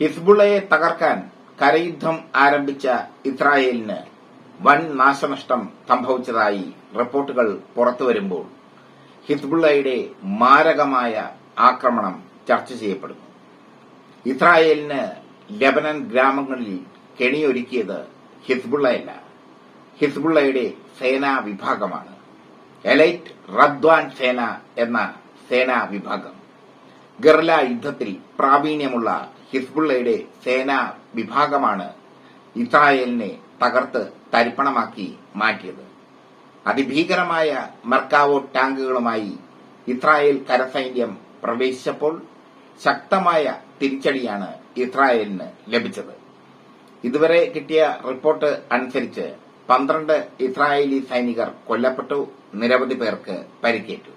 ഹിസ്ബുള്ളയെ തകർക്കാൻ കരയുദ്ധം ആരംഭിച്ച ഇസ്രായേലിന് വൻ നാശനഷ്ടം സംഭവിച്ചതായി റിപ്പോർട്ടുകൾ പുറത്തുവരുമ്പോൾ ഹിസ്ബുള്ളയുടെ മാരകമായ ആക്രമണം ചർച്ച ചെയ്യപ്പെടുന്നു. ഇസ്രായേലിന് ലബനൻ ഗ്രാമങ്ങളിൽ കെണിയൊരുക്കിയത് ഹിസ്ബുള്ളയല്ല. ഹിസ്ബുള്ളയുടെ സേനാ വിഭാഗമാണ്. എലൈറ്റ് റദ്വാൻ സേന എന്ന സേനാ വിഭാഗം. ഗർല യുദ്ധത്തിൽ പ്രാവീണ്യമുള്ള ഹിസ്ബുള്ളയുടെ സേനാ വിഭാഗമാണ് ഇസ്രായേലിനെ തകർത്ത് തരിപ്പണമാക്കി മാറ്റിയത്. അതിഭീകരമായ മർക്കാവോ ടാങ്കുകളുമായി ഇസ്രായേൽ കരസൈന്യം പ്രവേശിച്ചപ്പോൾ ശക്തമായ തിരിച്ചടിയാണ് ഇസ്രായേലിന് ലഭിച്ചത്. ഇതുവരെ കിട്ടിയ റിപ്പോർട്ട് അനുസരിച്ച് പന്ത്രണ്ട് ഇസ്രായേലി സൈനികർ കൊല്ലപ്പെട്ടു നിരവധി പേർക്ക് പരിക്കേറ്റു.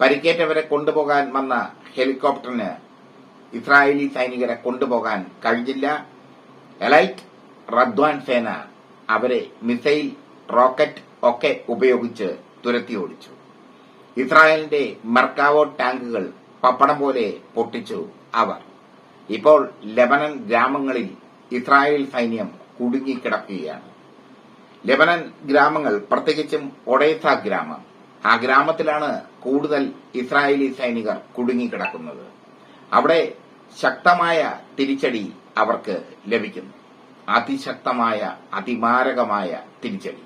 പരിക്കേറ്റവരെ കൊണ്ടുപോകാൻ വന്ന ഹെലികോപ്റ്ററിന് ഇസ്രായേലി സൈനികരെ കൊണ്ടുപോകാൻ കഴിഞ്ഞില്ല. എലൈറ്റ് റദ്വാൻ സേന അവരെ മിസൈൽ റോക്കറ്റ് ഒക്കെ ഉപയോഗിച്ച് തുരത്തി ഓടിച്ചു. ഇസ്രായേലിന്റെ മെർക്കാവോ ടാങ്കുകൾ പപ്പടം പോലെ പൊട്ടിച്ചു അവർ. ഇപ്പോൾ ലെബനൻ ഗ്രാമങ്ങളിൽ ഇസ്രായേൽ സൈന്യം കുടുങ്ങിക്കിടക്കുകയാണ്. ലെബനൻ ഗ്രാമങ്ങൾ പ്രത്യേകിച്ചും ഒഡേസ ഗ്രാമം. ആ ഗ്രാമത്തിലാണ് കൂടുതൽ ഇസ്രായേലി സൈനികർ കുടുങ്ങിക്കിടക്കുന്നത്. അവിടെ ശക്തമായ തിരിച്ചടി അവർക്ക് ലഭിക്കുന്നു. അതിശക്തമായ അതിമാരകമായ തിരിച്ചടി.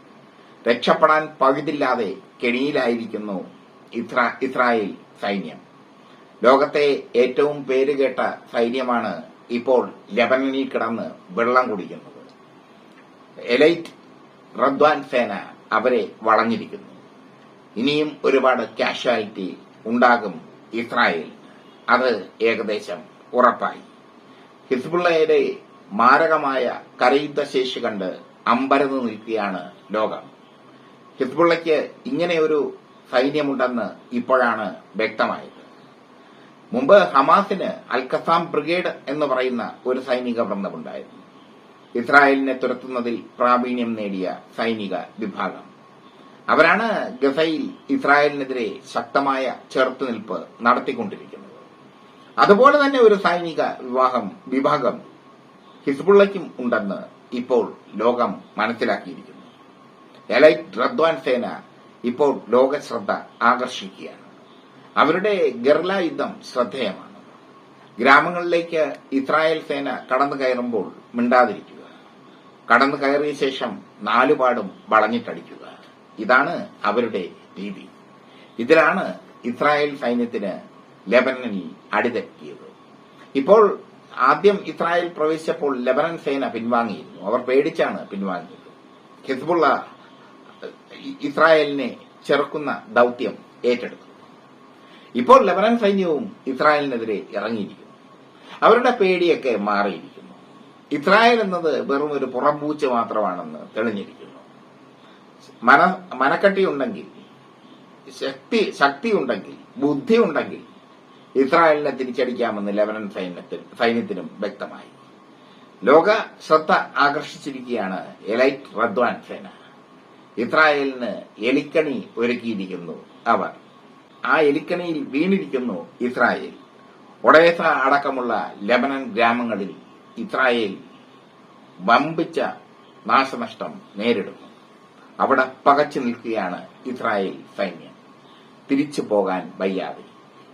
രക്ഷപ്പെടാൻ പഴുതില്ലാതെ കെണിയിലായിരിക്കുന്നു ഇസ്രായേൽ സൈന്യം. ലോകത്തെ ഏറ്റവും പേരുകേട്ട സൈന്യമാണ് ഇപ്പോൾ ലെബനനിൽ കിടന്ന് വെള്ളം കുടിക്കുന്നത്. എലൈറ്റ് റദ്വാൻ സേന അവരെ വളഞ്ഞിരിക്കുന്നു. ഇനിയും ഒരുപാട് കാഷ്വാലിറ്റി ഉണ്ടാകും ഇസ്രായേൽ. അത് ഏകദേശം ഉറപ്പായി. ഹിസ്ബുള്ളയുടെ മാരകമായ കരയുദ്ധ ശേഷി കണ്ട് അമ്പരന്ന് നിൽക്കുകയാണ് ലോകം. ഹിസ്ബുള്ളയ്ക്ക് ഇങ്ങനെയൊരു സൈന്യമുണ്ടെന്ന് ഇപ്പോഴാണ് വ്യക്തമായത്. മുമ്പ് ഹമാസിന് അൽഖസാം ബ്രിഗേഡ് എന്ന് പറയുന്ന ഒരു സൈനിക വൃന്ദമുണ്ടായിരുന്നു. ഇസ്രായേലിനെ തുരത്തുന്നതിൽ പ്രാവീണ്യം നേടിയ സൈനിക വിഭാഗം. അവരാണ് ഗസയിൽ ഇസ്രായേലിനെതിരെ ശക്തമായ ചെറുത്തുനിൽപ്പ് നടത്തിക്കൊണ്ടിരിക്കുന്നത്. അതുപോലെ തന്നെ ഒരു സൈനിക വിവാഹം വിഭാഗം ഹിസ്ബുള്ളയ്ക്കും ഉണ്ടെന്ന് ഇപ്പോൾ ലോകം മനസ്സിലാക്കിയിരിക്കുന്നു. എലൈറ്റ് റദ്വാൻ സേന ഇപ്പോൾ ലോക ശ്രദ്ധ ആകർഷിക്കുകയാണ്. അവരുടെ ഗർല യുദ്ധം ശ്രദ്ധേയമാണ്. ഗ്രാമങ്ങളിലേക്ക് ഇസ്രായേൽ സേന കടന്നു കയറുമ്പോൾ മിണ്ടാതിരിക്കുക. കടന്നു കയറിയ ശേഷം നാലുപാടും വളഞ്ഞിട്ടടിക്കുക. ഇതാണ് അവരുടെ രീതി. ഇതിലാണ് ഇസ്രായേൽ സൈന്യത്തിന് ലെബനനിൽ അടിതെറ്റിയത്. ഇപ്പോൾ ആദ്യം ഇസ്രായേൽ പ്രവേശിച്ചപ്പോൾ ലെബനൻ സേന പിൻവാങ്ങിയിരുന്നു. അവർ പേടിച്ചാണ് പിൻവാങ്ങിയത്. ഹിസ്ബുള്ള ഇസ്രായേലിനെ ചെറുക്കുന്ന ദൗത്യം ഏറ്റെടുത്തു. ഇപ്പോൾ ലെബനൻ സൈന്യവും ഇസ്രായേലിനെതിരെ ഇറങ്ങിയിരിക്കുന്നു. അവരുടെ പേടിയൊക്കെ മാറിയിരിക്കുന്നു. ഇസ്രായേൽ എന്നത് വെറും ഒരു പുറംപൂച്ച മാത്രമാണെന്ന് തെളിഞ്ഞിരിക്കുന്നു. മന മനക്കട്ടിയുണ്ടെങ്കിൽ ശക്തി ശക്തിയുണ്ടെങ്കിൽ ബുദ്ധിയുണ്ടെങ്കിൽ ഇസ്രായേലിനെ തിരിച്ചടിക്കാമെന്ന് ലെബനൻ സൈന്യത്തിനും വ്യക്തമായി. ലോക ശ്രദ്ധ ആകർഷിച്ചിരിക്കുകയാണ് എലൈറ്റ് റദ്വാൻ സേന. ഇസ്രായേലിന് എലിക്കണി ഒരുക്കിയിരിക്കുന്നു അവർ. ആ എലിക്കണിയിൽ വീണിരിക്കുന്നു ഇസ്രായേൽ. ഒഡേസ അടക്കമുള്ള ലെബനൻ ഗ്രാമങ്ങളിൽ ഇസ്രായേൽ വമ്പിച്ച നാശനഷ്ടം നേരിടുന്നു. അവിടെ പകച്ചു നിൽക്കുകയാണ് ഇസ്രായേൽ സൈന്യം. തിരിച്ചു പോകാൻ വയ്യാതെ.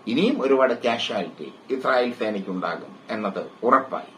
ഇനിയും ഒരുപാട് കാഷ്വാലിറ്റി ഇസ്രായേൽ സേനയ്ക്കുണ്ടാകും എന്നത് ഉറപ്പായി.